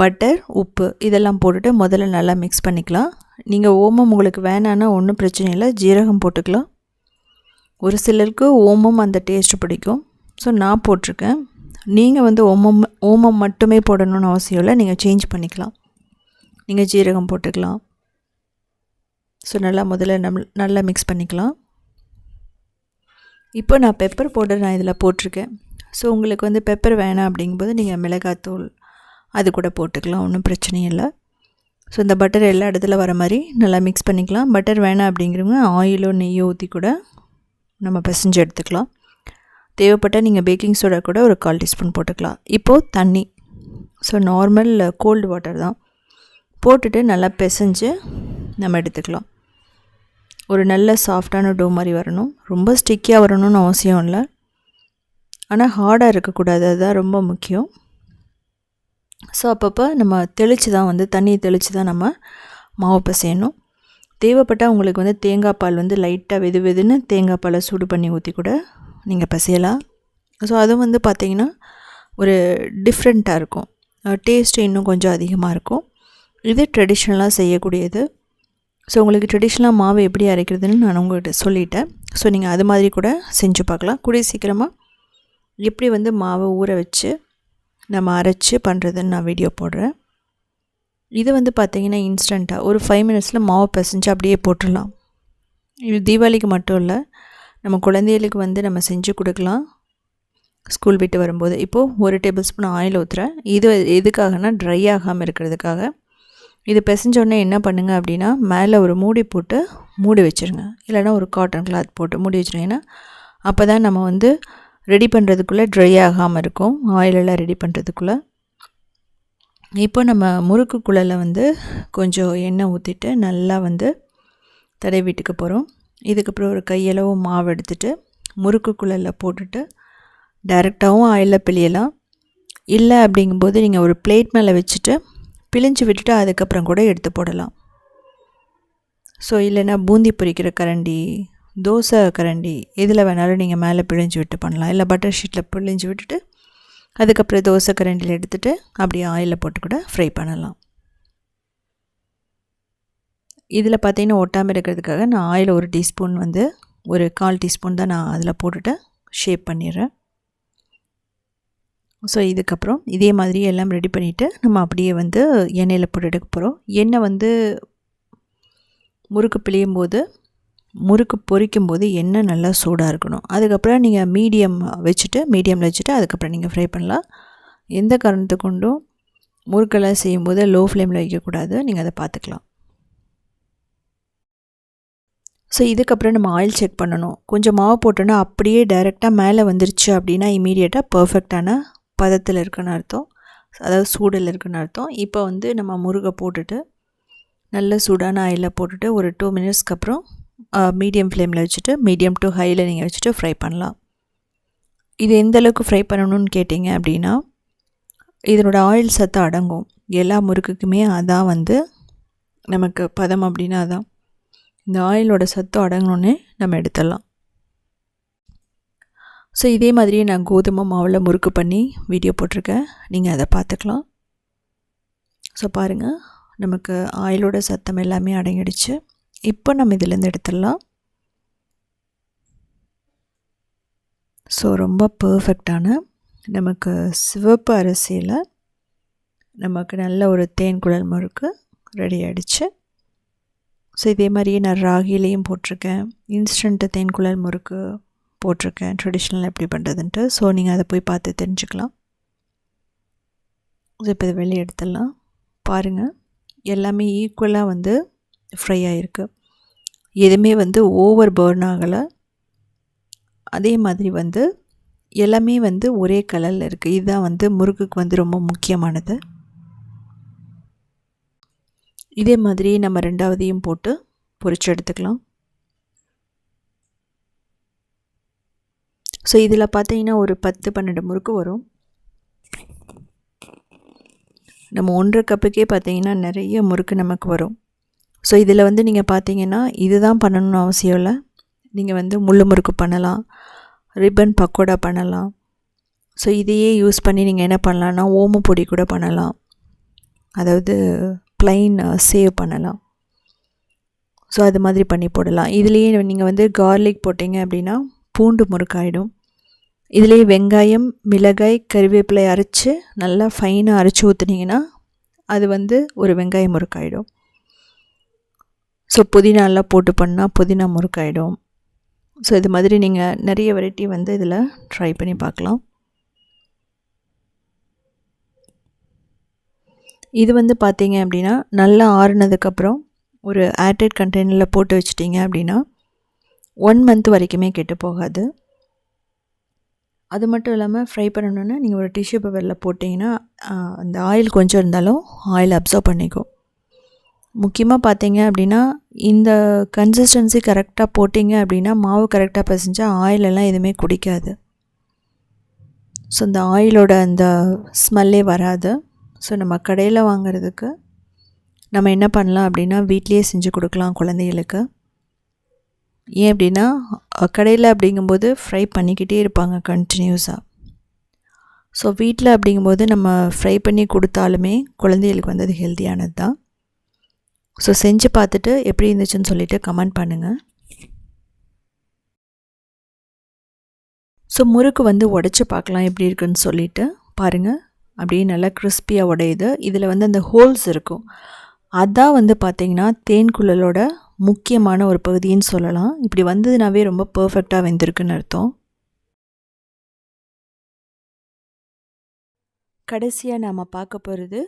பட்டர் உப்பு இதெல்லாம் போட்டுட்டு முதல்ல நல்லா மிக்ஸ் பண்ணிக்கலாம். நீங்கள் ஓமம் உங்களுக்கு வேணான்னா ஒன்றும் பிரச்சனை இல்லை. ஜீரகம் போட்டுக்கலாம். ஒரு சிலருக்கு ஓமம் அந்த டேஸ்ட்டு பிடிக்கும். ஸோ நான் போட்டிருக்கேன். நீங்கள் வந்து ஓமம் ஓமம் மட்டுமே போடணும்னு அவசியம் இல்லை. நீங்கள் சேஞ்ச் பண்ணிக்கலாம். நீங்கள் ஜீரகம் போட்டுக்கலாம். ஸோ நல்லா முதல்ல நம் நல்லா மிக்ஸ் பண்ணிக்கலாம். இப்போ நான் பெப்பர் பவுடர் நான் இதில் போட்டிருக்கேன். ஸோ உங்களுக்கு வந்து பெப்பர் வேணாம் அப்படிங்கும்போது நீங்கள் மிளகாத்தூள் அது கூட போட்டுக்கலாம். ஒன்றும் பிரச்சனையும் இல்லை. ஸோ இந்த பட்டர் எல்லா இடத்துல வர மாதிரி நல்லா மிக்ஸ் பண்ணிக்கலாம். பட்டர் வேணாம் அப்படிங்கிறவங்க ஆயிலோ நெய்யோ ஊற்றி கூட நம்ம பிசைஞ்சு எடுத்துக்கலாம். தேவைப்பட்டால் நீங்கள் பேக்கிங் சோடா கூட ஒரு கால் டீஸ்பூன் போட்டுக்கலாம். இப்போது தண்ணி. ஸோ நார்மல் கோல்டு வாட்டர் தான். போட்டுட்டு நல்லா பிசைஞ்சு நம்ம எடுத்துக்கலாம். ஒரு நல்ல சாஃப்டான டோ மாதிரி வரணும். ரொம்ப ஸ்டிக்கியாக வரணும்னு அவசியம் இல்லை. ஆனால் ஹார்டாக இருக்கக்கூடாது. அதுதான் ரொம்ப முக்கியம். ஸோ அப்பப்போ நம்ம தெளித்து தான் வந்து தண்ணியை தெளித்து தான் நம்ம மாவு பிசையணும். தேவைப்பட்டால் உங்களுக்கு வந்து தேங்காய் பால் வந்து லைட்டாக வெது வெதுன்னு தேங்காய் பாலை சூடு பண்ணி ஊற்றி கூட நீங்கள் பசியலா ஸோ அதுவும் வந்து பார்த்திங்கன்னா ஒரு டிஃப்ரெண்ட்டாக இருக்கும். டேஸ்ட்டு இன்னும் கொஞ்சம் அதிகமாக இருக்கும். இது ட்ரெடிஷ்னலாக செய்யக்கூடியது. ஸோ உங்களுக்கு ட்ரெடிஷ்னலாக மாவு எப்படி அரைக்கிறதுன்னு நான் உங்கள்கிட்ட சொல்லிட்டேன். ஸோ நீங்கள் அது மாதிரி கூட செஞ்சு பார்க்கலாம். கூடிய சீக்கிரமாக எப்படி வந்து மாவை ஊற வச்சு நம்ம அரைச்சி பண்ணுறதுன்னு நான் வீடியோ போடுறேன். இது வந்து பார்த்திங்கன்னா இன்ஸ்டண்ட்டாக ஒரு ஃபைவ் மினிட்ஸில் மாவு பிசைஞ்சு அப்படியே போட்டுடலாம். இது தீபாவளிக்கு மட்டும் இல்லை. நம்ம குழந்தைகளுக்கு வந்து நம்ம செஞ்சு கொடுக்கலாம். ஸ்கூல் விட்டு வரும்போது. இப்போது ஒரு டேபிள் ஸ்பூன் ஆயில் ஊற்றுறேன் இது எதுக்காகனா ட்ரை ஆகாமல் இருக்கிறதுக்காக. இது பிசைஞ்சோடனே என்ன பண்ணுங்கள் அப்படின்னா மேலே ஒரு மூடி போட்டு மூடி வச்சுருங்க. இல்லைனா ஒரு காட்டன் கிளாத் போட்டு மூடி வச்சுருங்கன்னா அப்போ தான் நம்ம வந்து ரெடி பண்ணுறதுக்குள்ளே ட்ரை ஆகாமல் இருக்கும். ஆயிலெல்லாம் ரெடி பண்ணுறதுக்குள்ளே இப்போ நம்ம முறுக்கு குழலில் வந்து கொஞ்சம் எண்ணெய் ஊற்றிட்டு நல்லா வந்து தடை வீட்டுக்கு போகிறோம் இதுக்கப்புறம் ஒரு கையளவு மாவு எடுத்துகிட்டு முறுக்கு குழலில் போட்டுட்டு டைரெக்டாகவும் ஆயிலில் பிழியலாம். இல்லை அப்படிங்கும்போது நீங்கள் ஒரு பிளேட் மேலே வச்சுட்டு பிழிஞ்சு விட்டுட்டு அதுக்கப்புறம் கூட எடுத்து போடலாம். ஸோ இல்லைன்னா பூந்தி பொரிக்கிற கரண்டி தோசை கரண்டி எதில் வேணாலும் நீங்கள் மேலே பிழிஞ்சு விட்டு பண்ணலாம். இல்லை பட்டர் ஷீட்டில் பிழிஞ்சு விட்டுட்டு அதுக்கப்புறம் தோசை கரண்டியில் எடுத்துகிட்டு அப்படியே ஆயிலில் போட்டு கூட ஃப்ரை பண்ணலாம். இதில் பார்த்தீங்கன்னா ஒட்டாமல் இருக்கிறதுக்காக நான் ஆயில் ஒரு டீஸ்பூன் வந்து ஒரு கால் டீஸ்பூன் தான் நான் அதில் போட்டுட்டு ஷேப் பண்ணிடுறேன். ஸோ இதுக்கப்புறம் இதே மாதிரி எல்லாம் ரெடி பண்ணிவிட்டு நம்ம அப்படியே வந்து எண்ணெயில் போட்டு எடுக்க போகிறோம் எண்ணெய் வந்து முறுக்கு பிழியும் போது முறுக்கு பொரிக்கும் போது எண்ணெய் நல்லா சூடாக இருக்கணும். அதுக்கப்புறம் நீங்கள் மீடியம் வச்சுட்டு மீடியமில் வச்சுட்டு அதுக்கப்புறம் நீங்கள் ஃப்ரை பண்ணலாம். எந்த காரணத்தை கொண்டும் முறுக்கெல்லாம் செய்யும்போது லோ ஃப்ளேமில் வைக்கக்கூடாது. நீங்கள் அதை பார்த்துக்கலாம். ஸோ இதுக்கப்புறம் நம்ம ஆயில் செக் பண்ணணும். கொஞ்சம் மாவு போட்டோன்னா அப்படியே டைரெக்டாக மேலே வந்துருச்சு அப்படின்னா இமீடியட்டாக பர்ஃபெக்டான பதத்தில் இருக்குன்னு அர்த்தம். அதாவது சூடில் இருக்குன்னு அர்த்தம். இப்போ வந்து நம்ம முருகை போட்டுட்டு நல்ல சூடான ஆயிலில் போட்டுட்டு ஒரு டூ மினிட்ஸ்க்கு அப்புறம் மீடியம் ஃப்ளேமில் வச்சுட்டு மீடியம் டு ஹையில் நீங்கள் வச்சுட்டு ஃப்ரை பண்ணலாம். இது எந்த அளவுக்கு ஃப்ரை பண்ணணும்னு கேட்டிங்க அப்படின்னா இதனோட ஆயில் சத்து அடங்கும். எல்லா முறுக்குக்குமே அதான் வந்து நமக்கு பதம் அப்படின்னா அதான். இந்த ஆயிலோட சத்து அடங்கணுன்னே நம்ம எடுத்துடலாம். ஸோ இதே மாதிரியே நான் கோதுமை மாவில் முறுக்கு பண்ணி வீடியோ போட்டிருக்கேன். நீங்கள் அதை பார்த்துக்கலாம். ஸோ பாருங்கள் நமக்கு ஆயிலோட சத்தம் எல்லாமே அடங்கிடுச்சு. இப்போ நம்ம இதிலேருந்து எடுத்துடலாம். ஸோ ரொம்ப பர்ஃபெக்டான நமக்கு சிவப்பு அரிசியில் நமக்கு நல்ல ஒரு தேன் குழல் முறுக்கு ரெடி ஆகிடுச்சு ஸோ இதே மாதிரியே நான் ராகிலையும் போட்டிருக்கேன். இன்ஸ்டண்ட்டு தேன் குழல் முறுக்கு போட்டிருக்கேன். ட்ரெடிஷ்னல் எப்படி பண்ணுறதுன்ட்டு ஸோ நீங்கள் அதை போய் பார்த்து தெரிஞ்சுக்கலாம். ஸோ இப்போ இதை வெளியே எடுத்துடலாம். பாருங்கள் எல்லாமே ஈக்குவலாக வந்து ஃப்ரை ஆகிருக்கு எதுவுமே வந்து ஓவர் பேர்ன் ஆகலை. அதே மாதிரி வந்து எல்லாமே வந்து ஒரே கலரில் இருக்குது இதுதான் வந்து முறுக்குக்கு வந்து ரொம்ப முக்கியமானது. இதே மாதிரி நம்ம ரெண்டாவதையும் போட்டு பொறிச்சு எடுத்துக்கலாம். ஸோ இதில் பார்த்தீங்கன்னா ஒரு பத்து பன்னெண்டு முறுக்கு வரும். நம்ம ஒன்றரை கப்புக்கே பார்த்தீங்கன்னா நிறைய முறுக்கு நமக்கு வரும். ஸோ இதில் வந்து நீங்கள் பார்த்தீங்கன்னா இதுதான் பண்ணணும்னு அவசியம் இல்லை. நீங்கள் வந்து முள்ளு முறுக்கு பண்ணலாம். ரிப்பன் பக்கோடா பண்ணலாம். ஸோ இதையே யூஸ் பண்ணி நீங்கள் என்ன பண்ணலான்னா ஓம பொடி கூட பண்ணலாம். அதாவது ப்ளைன் சேவ் uh, பண்ணலாம். ஸோ அது மாதிரி பண்ணி போடலாம். இதுலேயே நீங்கள் வந்து கார்லிக் போட்டிங்க அப்படின்னா பூண்டு முறுக்காயிடும். இதுலேயே வெங்காயம் மிளகாய் கறிவேப்பிலை அரைச்சி நல்லா ஃபைனாக அரைச்சி ஊற்றுனீங்கன்னா அது வந்து ஒரு வெங்காயம் முறுக்காயிடும். ஸோ புதினாலாம் போட்டு பண்ணால் புதினா முறுக்காயிடும். ஸோ இது மாதிரி நீங்கள் நிறைய வெரைட்டி வந்து இதில் ட்ரை பண்ணி பார்க்கலாம். இது வந்து பார்த்தீங்க அப்படின்னா நல்லா ஆறுனதுக்கப்புறம் ஒரு ஏர்டைட் கண்டெய்னரில் போட்டு வச்சிட்டிங்க அப்படின்னா ஒன் மந்த் வரைக்குமே கெட்டு போகாது. அது மட்டும் இல்லாமல் ஃப்ரை பண்ணணுன்னா நீங்கள் ஒரு டிஷ்யூ பேப்பரில் போட்டிங்கன்னா அந்த ஆயில் கொஞ்சம் இருந்தாலும் ஆயில் அப்சர்வ் பண்ணிக்கும் முக்கியமாக பார்த்தீங்க அப்படின்னா இந்த கன்சிஸ்டன்சி கரெக்டாக போட்டிங்க அப்படின்னா மாவு கரெக்டாக பிசைஞ்சால் ஆயிலெல்லாம் எதுவுமே குடிக்காது. ஸோ இந்த ஆயிலோட அந்த ஸ்மெல்லே வராது. ஸோ நம்ம கடையில் வாங்குறதுக்கு நம்ம என்ன பண்ணலாம் அப்படின்னா வீட்லேயே செஞ்சு கொடுக்கலாம் குழந்தைகளுக்கு. ஏன் அப்படின்னா கடையில் அப்படிங்கும்போது ஃப்ரை பண்ணிக்கிட்டே இருப்பாங்க கண்டினியூஸாக ஸோ வீட்டில் அப்படிங்கும்போது நம்ம ஃப்ரை பண்ணி கொடுத்தாலுமே குழந்தைகளுக்கு வந்து அது ஹெல்த்தியானது தான். ஸோ செஞ்சு பார்த்துட்டு எப்படி இருந்துச்சுன்னு சொல்லிவிட்டு கமெண்ட் பண்ணுங்கள் ஸோ முறுக்கு வந்து உடச்சி பார்க்கலாம் எப்படி இருக்குன்னு சொல்லிவிட்டு பாருங்கள் அப்படியே நல்லா கிறிஸ்பியாக உடையுது. இதில் வந்து அந்த ஹோல்ஸ் இருக்கும். அதான் வந்து பார்த்திங்கன்னா தேன்குழலோட முக்கியமான ஒரு பகுதின்னு சொல்லலாம். இப்படி வந்ததுனாவே ரொம்ப பர்ஃபெக்டாக வெந்திருக்குன்னு அர்த்தம். கடைசியாக நாம் பார்க்க போகிறது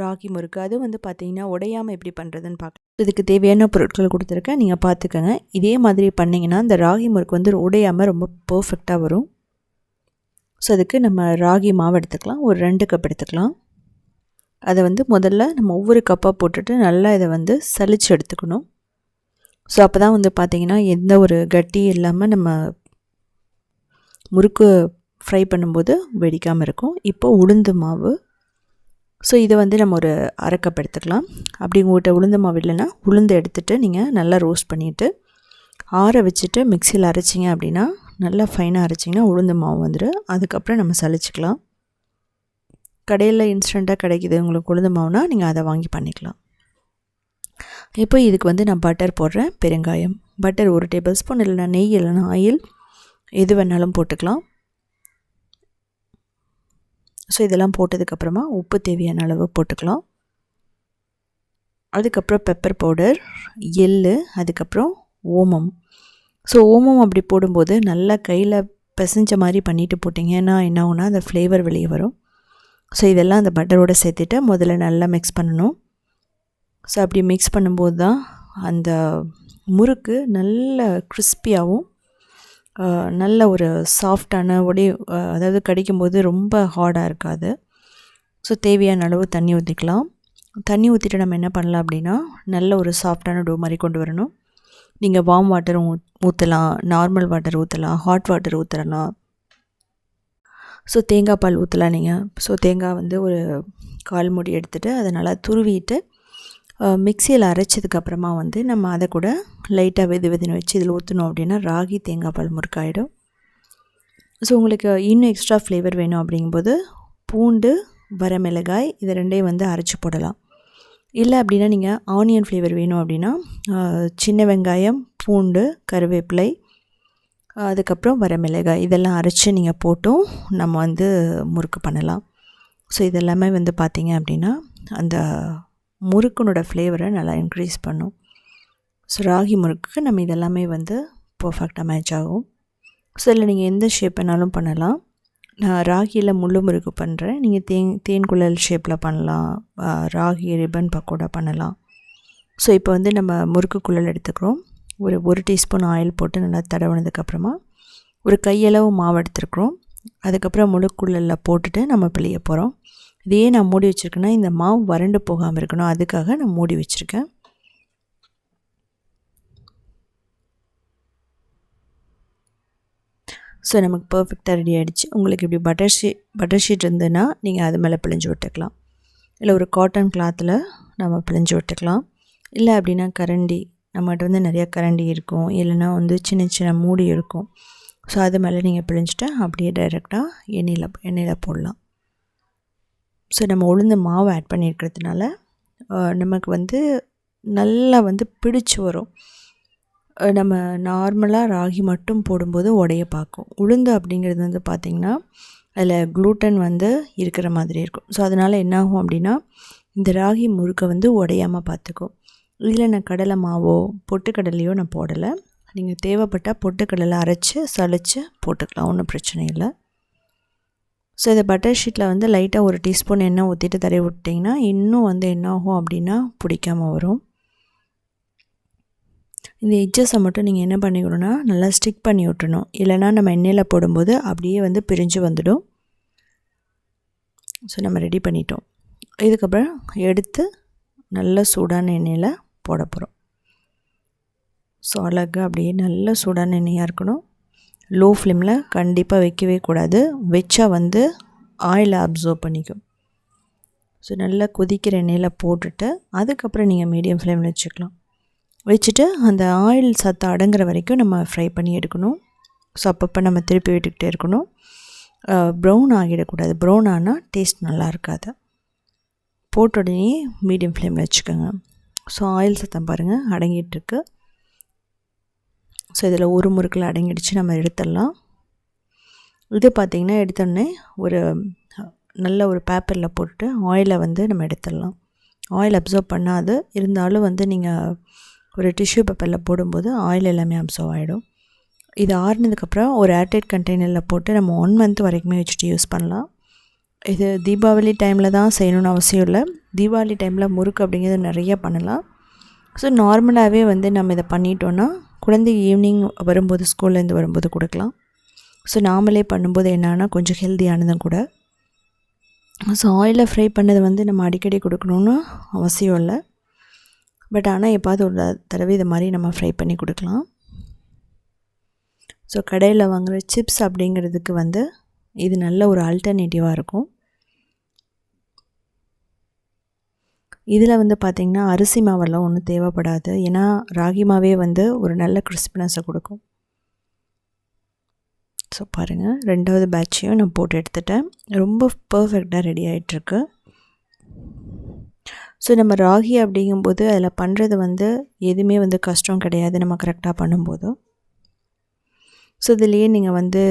ராகி முறுக்கு. அது வந்து பார்த்திங்கன்னா உடையாமல் எப்படி பண்ணுறதுன்னு பார்க்கலாம் இதுக்கு தேவையான பொருட்கள் கொடுத்துருக்கேன். நீங்கள் பார்த்துக்கோங்க இதே மாதிரி பண்ணிங்கன்னா இந்த ராகி முறுக்கு வந்து உடையாமல் ரொம்ப பர்ஃபெக்டாக வரும். ஸோ அதுக்கு நம்ம ராகி மாவு எடுத்துக்கலாம். ஒரு ரெண்டு கப் எடுத்துக்கலாம். அதை வந்து முதல்ல நம்ம ஒவ்வொரு கப்பாக போட்டுட்டு நல்லா இதை வந்து சலிச்சு எடுத்துக்கணும். ஸோ அப்போ தான் வந்து பார்த்திங்கன்னா எந்த ஒரு கட்டி இல்லாமல் நம்ம முறுக்கு ஃப்ரை பண்ணும்போது வெடிக்காமல் இருக்கும். இப்போ உளுந்து மாவு. ஸோ இதை வந்து நம்ம ஒரு அரைக்கப் எடுத்துக்கலாம். அப்படி உங்கள்கிட்ட உளுந்து மாவு இல்லைன்னா உளுந்து எடுத்துகிட்டு நீங்கள் நல்லா ரோஸ்ட் பண்ணிவிட்டு ஆற வச்சுட்டு மிக்சியில் அரைச்சிங்க அப்படின்னா நல்லா ஃபைனாக அரைச்சிங்கன்னா உளுந்து மாவு வந்துடும் அதுக்கப்புறம் நம்ம சளிச்சிக்கலாம் கடையில் இன்ஸ்டண்ட்டாக கிடைக்கிது உங்களுக்கு உளுந்து மாவுனா நீங்கள் அதை வாங்கி பண்ணிக்கலாம். இப்போ இதுக்கு வந்து நான் பட்டர் போடுறேன் பெருங்காயம். பட்டர் ஒரு டேபிள் ஸ்பூன் இல்லைனா நெய் இல்லைனா ஆயில். எது வேணாலும் போட்டுக்கலாம். ஸோ இதெல்லாம் போட்டதுக்கப்புறமா உப்பு தேவையான அளவு போட்டுக்கலாம். அதுக்கப்புறம் பெப்பர் பவுடர் எள் அதுக்கப்புறம் ஓமம். ஸோ ஓமம் அப்படி போடும்போது நல்லா கையில் பிசைஞ்ச மாதிரி பண்ணிவிட்டு போட்டிங்கன்னா என்ன ஆகுனா அந்த ஃப்ளேவர் வெளியே வரும். ஸோ இதெல்லாம் அந்த பட்டரோடு சேர்த்துட்டு முதல்ல நல்லா மிக்ஸ் பண்ணணும். ஸோ அப்படி மிக்ஸ் பண்ணும்போது தான் அந்த முறுக்கு நல்ல கிறிஸ்பியாகவும் நல்ல ஒரு சாஃப்டான உடை அதாவது கடிக்கும்போது ரொம்ப ஹார்டாக இருக்காது. ஸோ தேவையான அளவு தண்ணி ஊற்றிக்கலாம் தண்ணி ஊற்றிட்டு நம்ம என்ன பண்ணலாம் அப்படின்னா நல்ல ஒரு சாஃப்டான டோ மாதிரி கொண்டு வரணும். நீங்கள் வார்ம் வாட்டர் ஊற்றலாம் நார்மல் வாட்டர் ஊற்றலாம் ஹாட் வாட்டர் ஊற்றலாம் ஸோ தேங்காய் பால் ஊற்றலாம் நீங்கள் ஸோ தேங்காய் வந்து ஒரு கால் மூடி எடுத்துகிட்டு அதை நல்லா துருவிட்டு மிக்சியில் அரைச்சதுக்கப்புறமா வந்து நம்ம அதை கூட லைட்டாக வெது வெதுன்னு வச்சு இதில் ஊற்றணும் அப்படின்னா ராகி தேங்காய் பால் முறுக்காயிடும். ஸோ உங்களுக்கு இன்னும் எக்ஸ்ட்ரா ஃப்ளேவர் வேணும் அப்படிங்கும்போது பூண்டு வரமிளகாய் இது ரெண்டையும் வந்து அரைச்சி போடலாம். இல்லை அப்படின்னா நீங்கள் ஆனியன் ஃப்ளேவர் வேணும் அப்படின்னா சின்ன வெங்காயம் பூண்டு கருவேப்பிலை அதுக்கப்புறம் வரமிளகாய் இதெல்லாம் அரைச்சி நீங்கள் போட்டும் நம்ம வந்து முறுக்கு பண்ணலாம். ஸோ இதெல்லாமே வந்து பார்த்திங்க அப்படின்னா அந்த முறுக்குனோட ஃப்ளேவரை நல்லா இன்க்ரீஸ் பண்ணும். ஸோ ராகி முறுக்குக்கு நம்ம இதெல்லாமே வந்து பர்ஃபெக்டாக மேட்ச் ஆகும். ஸோ இதில் நீங்கள் எந்த ஷேப் வேணாலும் பண்ணலாம். நான் ராகியில் முள்ளு முறுக்கு பண்ணுறேன் நீங்கள் தேன் தேன் குழல் ஷேப்பில் பண்ணலாம். ராகி ரிப்பன் பக்கோடா பண்ணலாம். ஸோ இப்போ வந்து நம்ம முறுக்கு குழல் எடுத்துக்கிறோம். ஒரு ஒரு டீஸ்பூன் ஆயில் போட்டு நல்லா தடவுனதுக்கப்புறமா ஒரு கையளவு மாவு எடுத்துருக்குறோம் அதுக்கப்புறம் முழுக்குள்ளலில் போட்டுட்டு நம்ம பிழிய போகிறோம் இதையே நான் மூடி வச்சுருக்கேன்னா இந்த மாவு வறண்டு போகாமல் இருக்கணும். அதுக்காக நான் மூடி வச்சுருக்கேன். ஸோ நமக்கு பர்ஃபெக்டாக ரெடி ஆகிடுச்சு உங்களுக்கு இப்படி பட்டர் ஷீட் பட்டர் ஷீட் இருந்ததுன்னா நீங்கள் அது மேலே பிழிஞ்சு விட்டுக்கலாம். இல்லை ஒரு காட்டன் கிளாத்தில் நம்ம பிழிஞ்சு விட்டுக்கலாம். இல்லை அப்படின்னா கரண்டி நம்மகிட்ட வந்து நிறையா கரண்டி இருக்கும். இல்லைன்னா வந்து சின்ன சின்ன மூடி இருக்கும். ஸோ அது மேலே நீங்கள் பிழிஞ்சிட்டு அப்படியே டைரெக்டாக எண்ணெயில் எண்ணெயில் போடலாம். ஸோ நம்ம உளுந்து மாவு ஆட் பண்ணியிருக்கிறதுனால நமக்கு வந்து நல்லா வந்து பிடிச்சி வரும். நம்ம நார்மலாக ராகி மட்டும் போடும்போது உடைய பார்க்கும். உளுந்து அப்படிங்கிறது வந்து பார்த்திங்கன்னா அதில் க்ளூட்டன் வந்து இருக்கிற மாதிரி இருக்கும். ஸோ அதனால் என்னாகும் அப்படின்னா இந்த ராகி முறுக்கை வந்து உடையாமல் பார்த்துக்கும். இதில் நான் கடலை மாவோ பொட்டுக்கடலையோ நான் போடலை. நீங்கள் தேவைப்பட்டால் பொட்டுக்கடலை அரைச்சி சளிச்சு போட்டுக்கலாம். ஒன்றும் பிரச்சனை இல்லை. ஸோ இந்த பட்டர் ஷீட்டில் வந்து லைட்டாக ஒரு டீஸ்பூன் எண்ணெய் ஊற்றிட்டு தடவி விட்டிங்கன்னா இன்னும் வந்து என்னாகும் அப்படின்னா பிடிக்காமல் வரும். இந்த எட்ஜஸை மட்டும் நீங்கள் என்ன பண்ணிக்கணும்னா நல்லா ஸ்டிக் பண்ணி விட்டுணும் இல்லைனா நம்ம எண்ணெயில் போடும்போது அப்படியே வந்து பிரிஞ்சு வந்துடும். ஸோ நம்ம ரெடி பண்ணிட்டோம். இதுக்கப்புறம் எடுத்து நல்ல சூடான எண்ணெயில் போட போகிறோம் ஸோ அழகாக அப்படியே நல்ல சூடான எண்ணெயாக இருக்கணும். லோ ஃப்ளேமில் கண்டிப்பாக வைக்கவே கூடாது. வச்சா வந்து ஆயிலை அப்சர்வ் பண்ணிக்கும். ஸோ நல்லா கொதிக்கிற எண்ணெயில் போட்டுட்டு அதுக்கப்புறம் நீங்கள் மீடியம் ஃப்ளேமில் வச்சுக்கலாம். வச்சுட்டு அந்த ஆயில் சத்து அடங்குற வரைக்கும் நம்ம ஃப்ரை பண்ணி எடுக்கணும். ஸோ அப்பப்போ நம்ம திருப்பி விட்டுக்கிட்டே இருக்கணும். ப்ரௌன் ஆகிடக்கூடாது. ப்ரௌன் ஆனால் டேஸ்ட் நல்லா இருக்காது. போட்ட உடனே மீடியம் ஃப்ளேமில் வச்சுக்கோங்க. ஸோ ஆயில் சத்தம் பாருங்கள் அடங்கிட்டுருக்கு. ஸோ இதில் ஒரு முறுக்கில் அடங்கிடுச்சு நம்ம எடுத்துடலாம். இது பார்த்திங்கன்னா எடுத்தோடனே ஒரு நல்ல ஒரு பேப்பரில் போட்டு ஆயிலை வந்து நம்ம எடுத்துடலாம். ஆயில் அப்சர்வ் பண்ணாது. இருந்தாலும் வந்து நீங்கள் ஒரு டிஷ்யூ பேப்பரில் போடும்போது ஆயில் எல்லாமே அப்சர்வ் ஆகிடும் இது ஆறுனதுக்கப்புறம் ஒரு ஏர்டைட் கண்டெய்னரில் போட்டு நம்ம ஒன் மந்த் வரைக்குமே வச்சுட்டு யூஸ் பண்ணலாம். இது தீபாவளி டைமில் தான் செய்யணும்னு அவசியம் இல்லை. தீபாவளி டைமில் முறுக்கு அப்படிங்கிறது நிறைய பண்ணலாம். ஸோ நார்மலாகவே வந்து நம்ம இதை பண்ணிட்டோன்னா குழந்தை ஈவினிங் வரும்போது ஸ்கூல்லேருந்து வரும்போது கொடுக்கலாம். ஸோ நாமளே பண்ணும்போது என்னன்னா கொஞ்சம் ஹெல்த்தியானதும் கூட. ஸோ ஆயிலில் ஃப்ரை பண்ணது வந்து நம்ம அடிக்கடி கொடுக்கணுன்னு அவசியம் இல்லை. பட் ஆனால் எப்பாவது ஒரு தடவை இதை மாதிரி நம்ம ஃப்ரை பண்ணி கொடுக்கலாம். ஸோ கடையில் வாங்குகிற சிப்ஸ் அப்படிங்கிறதுக்கு வந்து இது நல்ல ஒரு ஆல்டர்னேட்டிவாக இருக்கும். இதில் வந்து பார்த்திங்கன்னா அரிசி மாவெல்லாம் ஒன்றும் தேவைப்படாது. ஏன்னா ராகி மாவே வந்து ஒரு நல்ல கிறிஸ்பினஸை கொடுக்கும். ஸோ பாருங்கள் ரெண்டாவது பேட்சையும் நான் போட்டு எடுத்துட்டேன். ரொம்ப பர்ஃபெக்டாக ரெடி ஆகிட்டுருக்கு ஸோ நம்ம ராகி அப்படிங்கும்போது அதில் பண்ணுறது வந்து எதுவுமே வந்து கஷ்டம் கிடையாது நம்ம கரெக்டாக பண்ணும்போது. ஸோ இதுலேயே நீங்கள் வந்து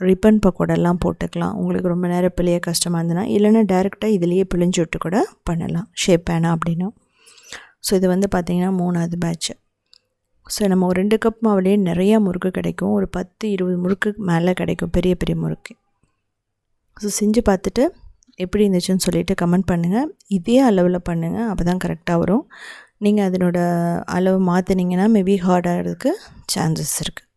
ரிப்பன் பக்கோடெல்லாம் போட்டுக்கலாம். உங்களுக்கு ரொம்ப நேரம் பிள்ளைய கஷ்டமாக இருந்ததுன்னா இல்லைன்னா டேரெக்டாக இதுலேயே பிழிஞ்சு விட்டு கூட பண்ணலாம். ஷேப் வேணாம் அப்படின்னா. ஸோ இது வந்து பார்த்திங்கன்னா மூணாவது பேட்ச்சு ஸோ நம்ம ஒரு ரெண்டு கப் மாவுலேயே நிறையா முறுக்கு கிடைக்கும். ஒரு பத்து இருபது முறுக்கு மேலே கிடைக்கும். பெரிய பெரிய முறுக்கு. ஸோ செஞ்சு பார்த்துட்டு எப்படி இருந்துச்சுன்னு சொல்லிவிட்டு கமெண்ட் பண்ணுங்கள் இதே அளவில் பண்ணுங்கள் அப்போ தான் கரெக்டாக வரும். நீங்கள் அதனோட அளவு மாற்றினீங்கன்னா மேபி ஹார்ட் ஆகிறதுக்கு சான்சஸ் இருக்குது